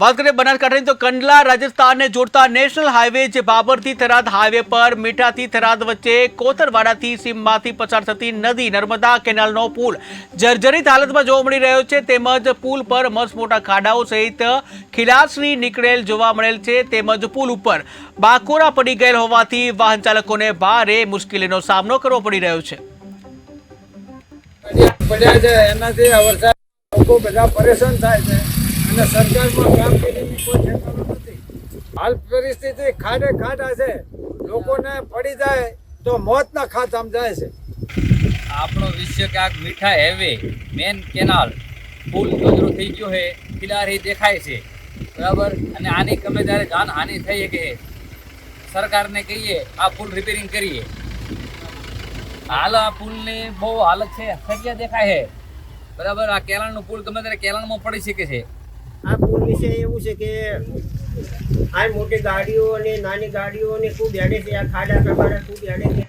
વાત કરીએ બનાસકાંઠાની, તો કંડલા રાજસ્થાનને જોડતા નેશનલ હાઈવે જે બાબરથી થરાદ હાઈવે પર, મીઠાથી થરાદ વચ્ચે, કોતરવાડાથી સીમમાંથી પસાર થતી નદી નર્મદા કેનાલનો પુલ. જર્જરિત હાલતમાં જોવા મળી રહ્યો છે, તેમજ પુલ પર મસ્ત મોટા ખાડાઓ સહિત ખિલાસની નીકળેલ જોવા મળેલ છે, તેમજ પુલ ઉપર બાકોરા પડી ગયેલ હોવાથી વાહન ચાલકોને ભારે મુશ્કેલીનો સામનો કરવો પડી રહ્યો છે. પડ્યા છે, એનાથી બધા પરેશાન થાય છે. અને સરકારમાં કામગીરીની કોઈ ઠેકાણું નથી. હાલ પરિસ્થિતિ ખાડે ખાડા છે. લોકોને પડી જાય તો મોતના ખાતામાં જાય છે. આપણો વિષય ક્યાંક મીઠા હેવે મેન કેનાલ પુલ કચરો થઈ ગયો છે, કિનારી દેખાય છે. બરાબર? અને આની ગમે ત્યારે જાનહાનિ થઈ શકે. સરકારને કહીએ, આ પુલ રિપેરિંગ કરીએ. હાલ આ પુલની બહુ હાલત છે સરિયા દેખાય છે. બરાબર? આ કેલાણનું પુલ ગમે ત્યારે કેલાણમાં પડી શકે છે. આ પુલ વિશે એવું છે કે આ મોટી ગાડીઓ અને નાની ગાડીઓ ને ખૂબ હેડે છે, આ ખાડા પ્રમાણે ખૂબ હેડે છે.